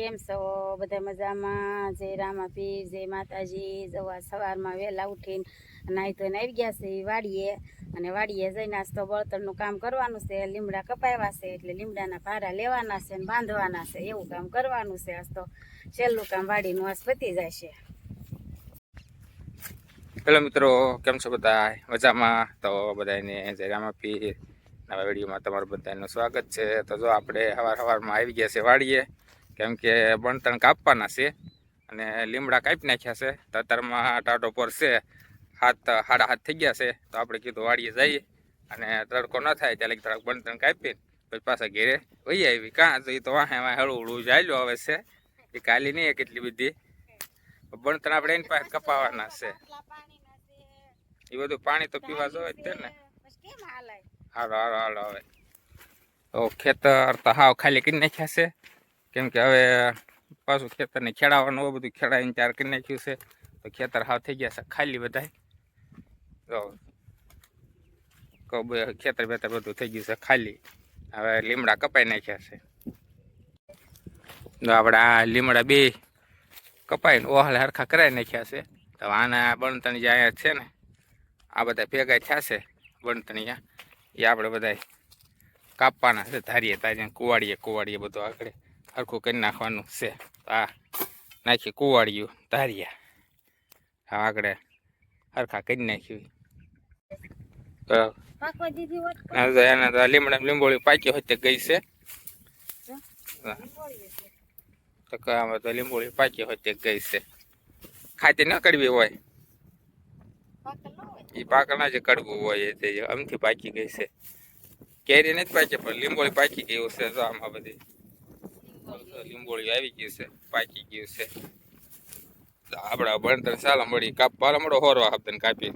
કેમ છો? બધા મજામાં? જય રામાપીર, જય માતાજી. જવા સવારમાં વહેલા ઉઠીને નાહી ધોઈને આવી ગયા છે વાડીએ. અને વાડીએ જઈને આજ તો બળતણનું કામ કરવાનું છે. લીમડા કપાવ્યા છે એટલે લીમડાના ભારા લેવાના છે અને બાંધવાના છે. એવું કામ કરવાનું છે આજ તો. છેલ્લું કામ વાડીનું આજ પતી જાય છે. હેલો મિત્રો, કેમ છો બધા? મજામાં? તો બધાને જય રામાપીર. નવા વિડીયોમાં તમારું બધાનું સ્વાગત છે. તો જો આપણે સવાર સવારમાં આવી ગયા છે વાડીએ. કેમ કે બણતણ કાપવાના છે અને લીમડા કાપી નાખ્યા છે. તો અત્યારમાં ટાટો પર છે. હાથ સાડા હાથ થઈ ગયા છે. તો આપણે કીધું વાડીએ જઈએ અને તડકો ન થાય ત્યારે થોડાક બણતણ કાપીને પછી પાછા ઘેરે વહી આવી કાં તો એ તો વાહે વાહે હળવું હળવું ચાલ્યો આવે છે. એ કાલી નહીં કેટલી બધી. બણતણ આપણે એની પાસે કપાવાના છે. એ બધું પાણી તો પીવા જવાય જ છે ને. હાલો હાલો હાલો હવે. તો ખેતર તો હાવ ખાલી કરી નાખ્યા છે. કેમ કે હવે પાછું ખેતરને ખેડાવવાનું હોય બધું ખેડાવીને ત્યાર કરી નાખ્યું છે. તો ખેતર હાવ થઈ ગયા છે, ખાલી બધા તો ખેતર બેતર બધું થઈ ગયું છે, ખાલી. હવે લીમડા કપાઈ નાખ્યા છે. તો આપણે આ લીમડા બે કપાઈને ઓહાલ હરખા કરાવી નાખ્યા છે. તો આના બણતણ જે અહીંયા છે ને, આ બધા ભેગા થયા છે બણતણીયા એ આપણે બધા કાપવાના છે, ધારીએ તારીએ કુવાડીએ કુવાડીએ બધું આગળ. હરખું કરી નાખવાનું છે. આ નાખી કુવાડિયું ધારિયા. હા, આગળ હરખા કરી નાખ્યું. લીમડા લીંબોળી પાકી હોય તે ગઈ છે. તો કે આમાં તો લીંબોળી પાકી હોય તે ગઈ છે. ખાતી ન કરવી હોય. એ પાકના જે કડવું હોય તે અમથી પાકી ગઈ છે. કેરી નથી પાકી, પણ લીંબોળી પાકી ગયું છે તો આમાં બધી. લીંબોળી આવી ગયું છે, પાકી ગયું છે. આપણા ભણતર સાલા કાપવા મળો હોરો આપને કાપી.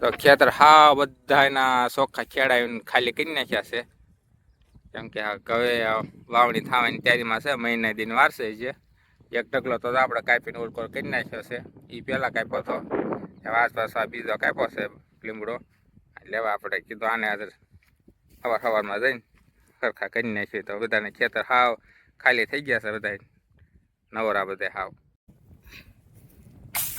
તો ખેતર હા બધાના ચોખ્ખા ખેડાવીને ખાલી કરી નાખ્યા છે. કેમ કે હવે વાવણી થવાની તૈયારીમાં છે, મહિના દિન વારસે છે એક ઢગલો તો આપણે કાપીને ઉડકો કરી નાખ્યો છે. એ પહેલાં કાપ્યો હતો આસપાસ આ બીજો કાપ્યો છે લીમડો લેવા આપણે કીધું આને આજે સવાર સવારમાં જઈને સરખા કરી નાખ્યું. તો બધાને ખેતર હાવ ખાલી થઈ ગયા છે બધા નવરા બધા હાવ.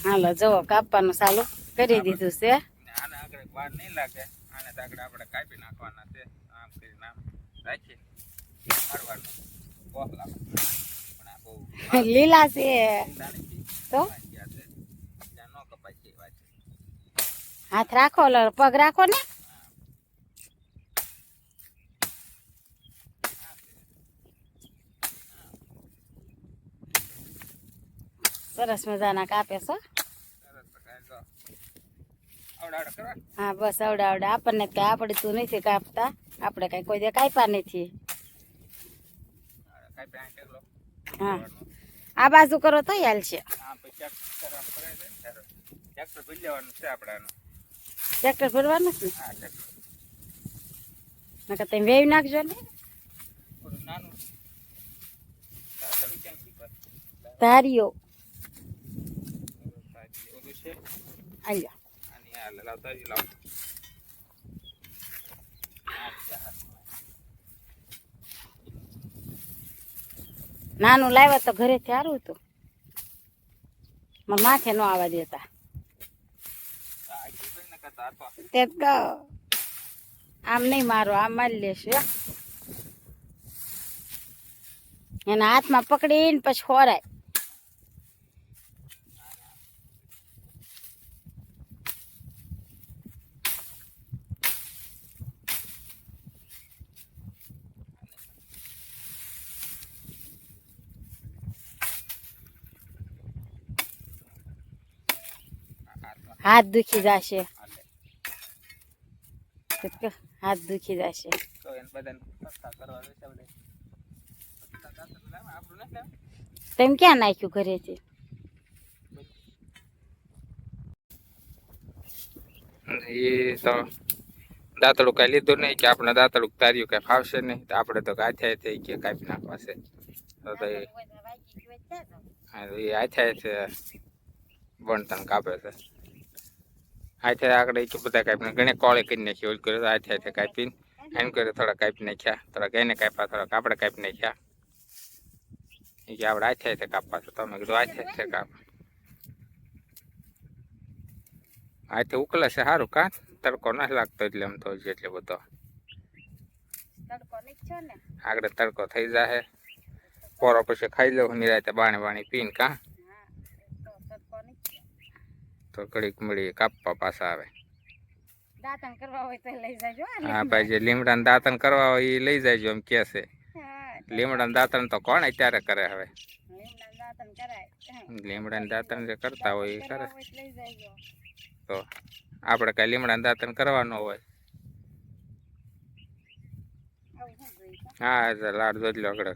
હાલો જવો કાપવાનું ચાલુ કરી દીધું છે. આને આગળ વાર નહીં લાગે આને આગળ આપણે કાપી નાખવાના છે. આમ કરીને આમ રાખી મારવાનું. પોહલા પણ આ બહુ લીલા છે. તો? હાથ રાખો પગ રાખો ને. સરસ મજાના કાપે છો. હા બસ અવડાવડા આપણને કઈ આવડતું નથી કાપતા. આપણે કઈ કોઈ દે કાપ્યા નથી. હા. આ બાજુ કરો તો કરાય છે ટ્રેક્ટર ભરી છે આપણે ટ્રેક્ટર ભરવાનું છે? નકર તમે વેવી નાખજો ને. થોડું નાનું તારું ક્યાં ગયું બસ? ધારીઓ ઓલું છે આલ્યો નાનું લાવ્યા તો ઘરેથી સારું હતું માથે ન આવવા દેતા તે આમ નહીં મારો આમ મારી લેશે. એના હાથમાં પકડીને પછી ખોરાય હાથ દુખી જશે હાથ દુખી જશે? તેમ ક્યાં નાખ્યું ઘરેથી એ તો દાંતડું કાંઈ લીધું નહીં કે આપણે દાંતડું તાર્યું કાંઈ ફાવશે નહીં તો આપણે તો હાથે હાથે કે કાપી નાખવા છે તો તો એ હાથે હાથે બણતણ કાપે છે હાથે આગળ કે બધા કાપીને ઘણી કોળે કરી નાખી ઓલ કર્યો આથી હાથે હાથે કાપીને એમ કરે થોડા કાપી નાખ્યા થોડાક એને કાપ્યા થોડાક આપણે કાપી નાખ્યા. એ કે આપણે હાથે હાથે કાપવા તો તમે કીધું હાથે હાથે કાપ. હાથે ઉકલે છે સારું કાં? તડકો નથી લાગતો એટલે એમ તો એટલો બધો. ને? આગળ તડકો થઈ જાય પોરો પછી ખાઈ લઉં નિરાતે બાણી બાણી પીને કાં હા તો તડકો નીકળ્યો તો કડીક મળી કાપવા પાછા આવે. દાંતણ કરવા હોય તો લઈ જાજો હા ભાઈ જે લીમડાને દાંતણ કરવા હોય એ લઈ જાય એમ કે છે. લીમડાને દાંતણ તો કોણ અત્યારે કરે હવે? લીમડાને દાંતણ જે કરતા હોય એ કરે. તો જાજો. આપણે કાંઈ લીમડાને દાંતણ કરવાનો હોય. હા લાટ જોઈ લો આગળ.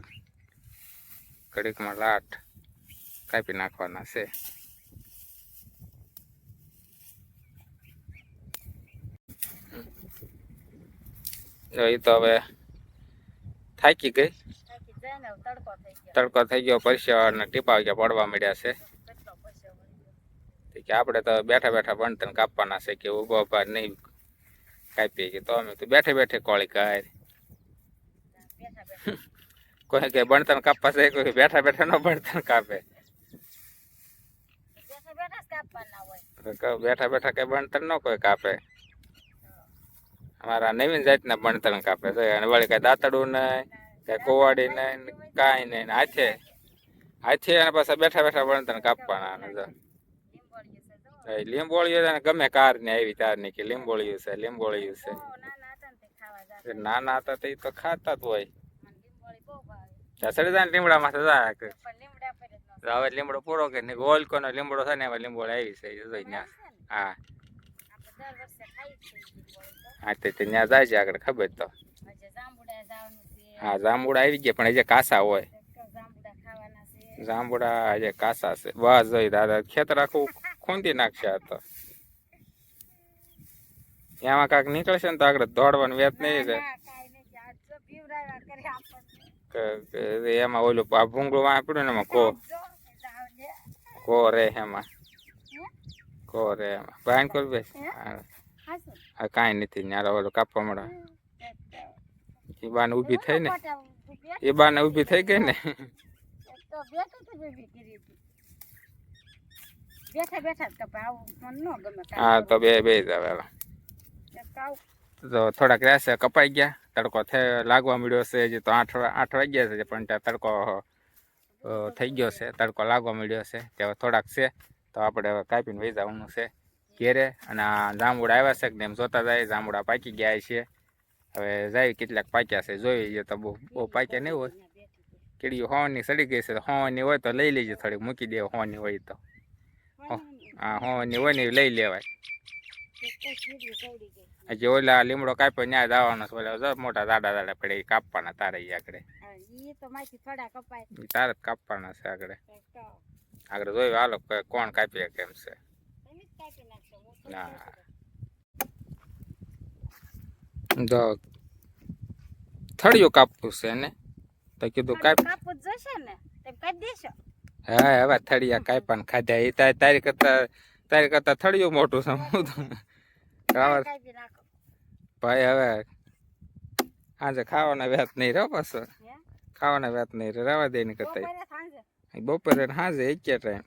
ઘડીકમાં લાટ કાપી નાખવાના છે. એ તો હવે થાકી ગઈ. તડકો થઈ ગયો. પરસેવાના ટીપા ગયા પડવા મળ્યા છે. કે આપણે તો બેઠા બેઠા બણતણ કાપવાના છે કે ઊભો ઊભા નહીં કાપીએ કે તો અમે તો બેઠે બેઠે કોળી બેઠા કોઈ કે બણતણ કાપવા છે કોઈ બેઠા બેઠા નો બણતણ કાપે. બેઠા બેઠા કાપવાના કહું બેઠા બેઠા કઈ બણતણ ન કોઈ કાપે. અમારા નવીન જાતના બણતણ કાપે છે. અને વળી કઈ દાંતડું નહીં, કઈ કોવાડી નહીં કાંઈ નહીં. હાથે હાથે અને પાછા બેઠા બેઠા બણતણ કાપવાના લીંબોળીઓ છે ગમે કાર ને આવી તારની કે લીંબોળીયું છે લીંબોળીયું છે. નાના હતા તે તો ખાતા જ હોય. સડી લીમડા પર જ હવે લીમડો પૂરો કે ને ગોલ લીમડો છે ને લીંબોળી આવી છે. હા. આપણે દર વર્ષે ખાઈ જ છીએ લીંબોળી તો હા તે તે ત્યાં જાય છે આગળ ખબર તો. હજી જાંબુડા જવાનું છે. હા જાંબુડા આવી ગયા પણ હજી કાસા હોય. જાંબુડા ખાવાના છે. જાંબુડા હજી કાસા છે. બસ જોઈ દાદા ખેતર આખું ખૂંદી નાખશે આ તો. એમાં કાંક નીકળશે ને તો આગળ દોડવાનું વેત નહીં છે ના, કાંઈ નહીં કે આ જો પીવડાવ્યા કરે આપણને. કે- કે એમાં ઓલું આ ભૂંગળું વાપર્યું ને એમાં કો જો, જાવ દે. કો રે એમાં. હે? કો રે એમાં. ભાઈ કોલ બેસ હે? કાંઈ નથી ન્યારે વાળો કાપવા મળે. એ બાને ઊભી થઈ ને. એ બાને ઊભી થઈ ગઈ ને. હા તો બે બે જ તો થોડાક રહેશે કપાઈ ગયા. તડકો લાગવા મળ્યો છે હજી તો આઠ આઠ વાગ્યા છે પણ ત્યાં તડકો થઈ ગયો છે. તડકો લાગવા મળ્યો છે. ત્યાં થોડાક છે. તો આપણે હવે કાપીને વહી જવાનું છે. ઘેરે અને આ જાંબુડા આવ્યા છે કે એમ જોતા જાય જાંબુડા પાકી ગયા છે. હવે જાય કેટલાક પાક્યા છે જોઈએ તો બહુ બહુ પાક્યા નહીં હોય. કીડીઓ હોવાની સડી ગઈ છે હોવાની હોય તો લઈ લેજે થોડીક મૂકી દે હોવાની હોય તો. હા હોવાની હોય ને લઈ લેવાય. હજી ઓલા લીમડો કાપ્યો ન્યા જવાનો છે ઓલા મોટા દાડા દાડા પડે એ કાપવાના તારે એ આગળ. થોડા તારે જ કાપવાના છે આગળ. આગળ જોયું હાલો કોણ કાપીએ કેમ છે. જ થળિયું કાપવું છે ને? તો કીધું કાપ કાપવું જ જોઈશે ને? તેમ કાપી દેશો. હા હવે થળિયા કાપ્યા ખાધા. એ તારી તારી કરતા તારી કરતા થળિયું મોટું છે હું તો ભાઈ હવે આજે ખાવાના વ્યાત નહીં રહો હે? ખાવાના વ્યાત નહીં રહે. રહેવા દે ને કરતા. બપોરે સાંજે. એક ટાઈમ.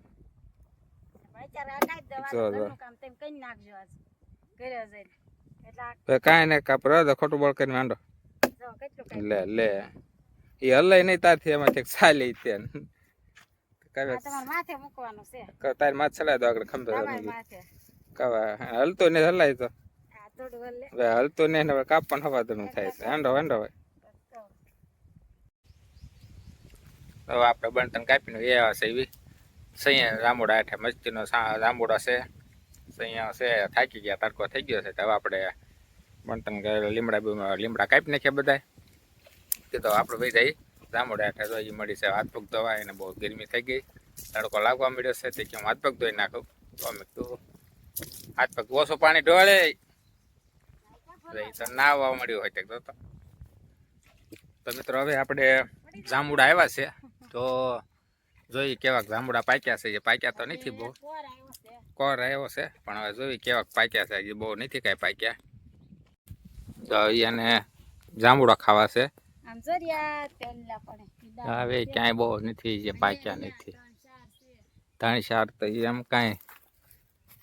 કાંઈ નહીં કાપ રહો ખોટું બળ કરીને માંડો લે લે. એ હલાય નહીં તારથી એમાંથી ચાલી તે આ તમારે માથે મૂકવાનું તારી માથ ચડાય દો આગળ ખંભે હલતો ને હલાય તો. હલતો નહીં હવે કાપ પણ હવા કાપવાનું થાય છે. હાંડો હેંડો હવે. હવે આપણે બનતન કાપીને એ આવશે એવી. સૈયા રામોડા હેઠે મસ્તીનો રામોડા છે. સૈયા છે, થાકી ગયા તડકો થઈ ગયો છે. તો હવે આપણે બનતન કરેલો લીમડા લીમડા કાપી નાખ્યા બધા તે તો આપણે ભાઈ જઈ રામોડા હેઠે તો હજી મળી છે હાથ પગ ધોવા, એને બહુ ગરમી થઈ ગઈ. તડકો લાગવા મળ્યો છે, તે કે હું હાથ પગ ધોઈ નાખું. તો અમે તું હાથ પગ ઓછું પાણી ઢોળે. તો ના આવવા મળ્યું હોય તે તો મિત્રો, હવે આપણે જાંબુડા આવ્યા છે. તો જોઈએ કેવાક જાંબુડા પાક્યા છે જે પાક્યા તો નથી બહુ. કોર આવ્યો છે પણ હવે જોઈએ કેવાક પાક્યા છે હજી બહુ નથી કાંઈ પાક્યા. તો એને જાંબુડા ખાવા છે. હવે ક્યાંય બહુ નથી જે પાક્યા નથી. ત્રણ ચાર તો એમ કાંઈ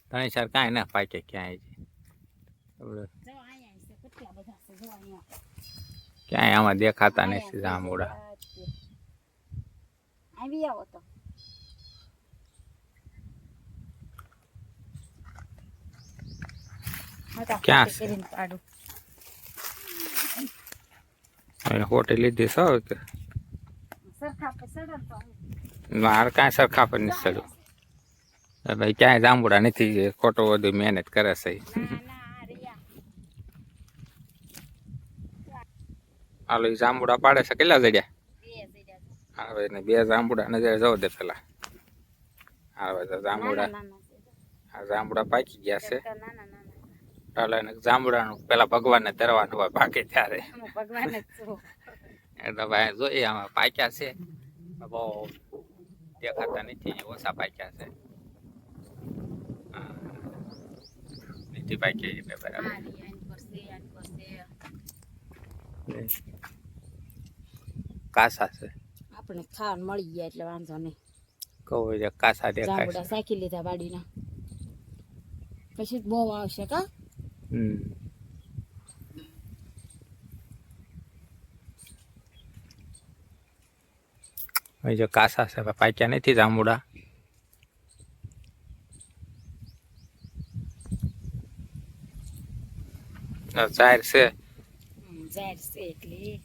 ત્રણ ચાર કાંઈ ના પાકે ક્યાંય ક્યાંય આમાં દેખાતા નથી જાંબુડા. આવી આવો તો હા તો ક્યાં હાથે કરીને પાડું હવે હોટે લીધી કે તો મારે કાંઈ સરખા પર નથી ચડ્યું હવે ક્યાંય જાંબુડા નથી ખોટો બધું મહેનત કરે છે હાલો જાંબુડા પાડે છે કેટલા જડ્યા બે ને બે જાંબુડા નજરે જવો દે પેલા. આવે તો જાંબુડા. આ જાંબુડા પાકી ગયા છે. ટાલે એટલે એને જાંબુડાનું પેલા ભગવાનને ધરવાનું હોય પાકે ત્યારે. એટલે ભાઈ જોઈએ આમાં પાક્યા છે. બહુ દેખાતા નથી ઓછા પાક્યા છે. નથી પાક્યા એટલે બરાબર. કાસા છે. આપણે ખાવાનું મળી ગયા એટલે વાંધો નહીં. કહું છે કાસા દેખાય સાકી લીધા વાડીના. પછી બહુ આવશે કા? હમ. હવે જો કાસા છે પાક્યા નથી જાંબુડા જાહેર છે. જાહેર છે એટલે.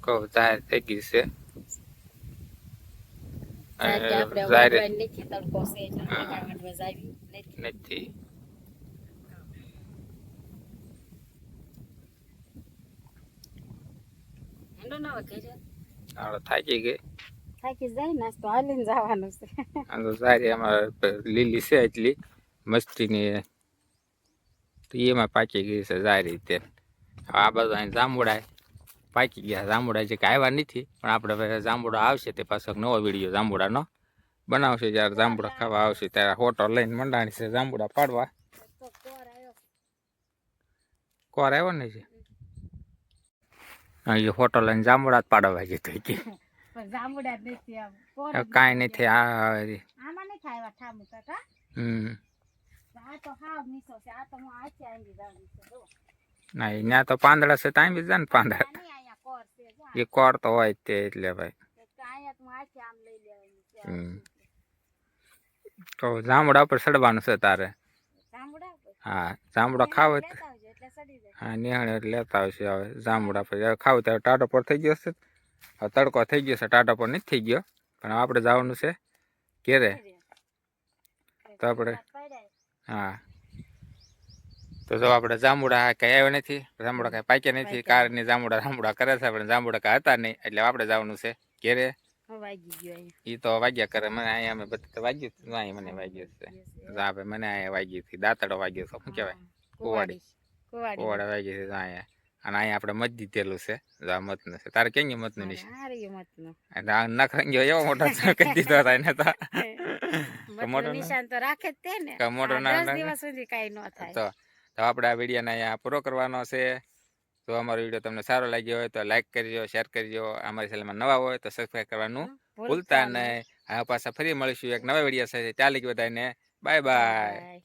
કહું જાહેર થઈ ગઈ છે. આપણે થાકી ગઈ. થાકી જાય નાસ્તો હાલીને જવાનું છે. આ તો સારી અમારે લીલી છે એટલી. મસ્તીની તો એમાં પાકી ગઈ છે સારી રીતે. આ બધું અહીં જાંબુડા પાકી ગયા જાંબુડા જે કાંઈ આવ્યા નથી પણ આપણે હવે જાંબુડા આવશે તે પાછો નવો વીડિયો જાંબુડાનો બનાવશે. જ્યારે જાંબુડા ખાવા આવશે ત્યારે હોટો લઈને મંડાણી છે જાંબુડા પાડવા. તો કોર આવ્યો કોર આવ્યો ને છે અહીં હોટો લઈને જાંબુડા જ પાડવા જતો કે પણ જાંબુડા જ નથી આમ. કોર જ કાંઈ નથી. નથી આ આમાં નહીં ખાવા ઠામું કાકા હમ. આ તો હાવ નીચો છે આ તો હું આચે આંગી જાઉં છે જો. ના ત્યાં તો પાંદડા છે ત્યાં બી જાય ને પાંદડા એ કોર તો હોય તે એટલે ભાઈ. તો જામડા ઉપર ચડવાનું છે તારે? હા જામડા ખાવ હા નિહાળે એટલે લેતા આવશે હવે જામડા પર. ખાવ ત્યારે ટાટો પર થઈ ગયો છે. તડકો થઈ ગયો છે ટાટો પર નથી થઈ ગયો. પણ આપણે જવાનું છે ઘેરે. તો આપણે હા. તો જો આપણે જાંબુડા કઈ આવ્યા નથી જાંબુડા કઈ પાક્યા નથી. કારની જાંબુડા જાંબુડા કરે છે પણ જાંબુડા કઈ હતા નહીં એટલે આપણે જવાનું છે ઘેરે. ઈ તો વાગ્યા કરે મને અહીંયા અમે બધા વાગ્યું હતું અહીં મને વાગ્યું છે. હા મને અહીંયા વાગ્યું હતી દાંતડો વાગ્યો છે શું કહેવાય? કુવાડી. કુવાડા. વાગી છે અહીંયા. અને અહીંયા આપણે મત દીધેલું છે જો આ મતનું છે. તારે કેમ મતનું નિશાન એટલે આ નખરંગીઓ એવો મોટો કરી દીધો હતા એને તો. મોટો નિશાન તો રાખે જ તે ને. મોટો ના દિવસ સુધી કાંઈ ન થાય. તો તો આપણે આ વિડીયોને અહીંયા પૂરો કરવાનો છે. તો અમારો વીડિયો તમને સારો લાગ્યો હોય તો લાઇક કરજો શેર કરજો. અમારી ચેનલમાં નવા હોય તો સબસ્ક્રાઈબ કરવાનું ભૂલતા નહીં. આ પાછા ફરી મળીશું એક નવા વીડિયો સાથે. ચાલી બધાને. બાય. બાય.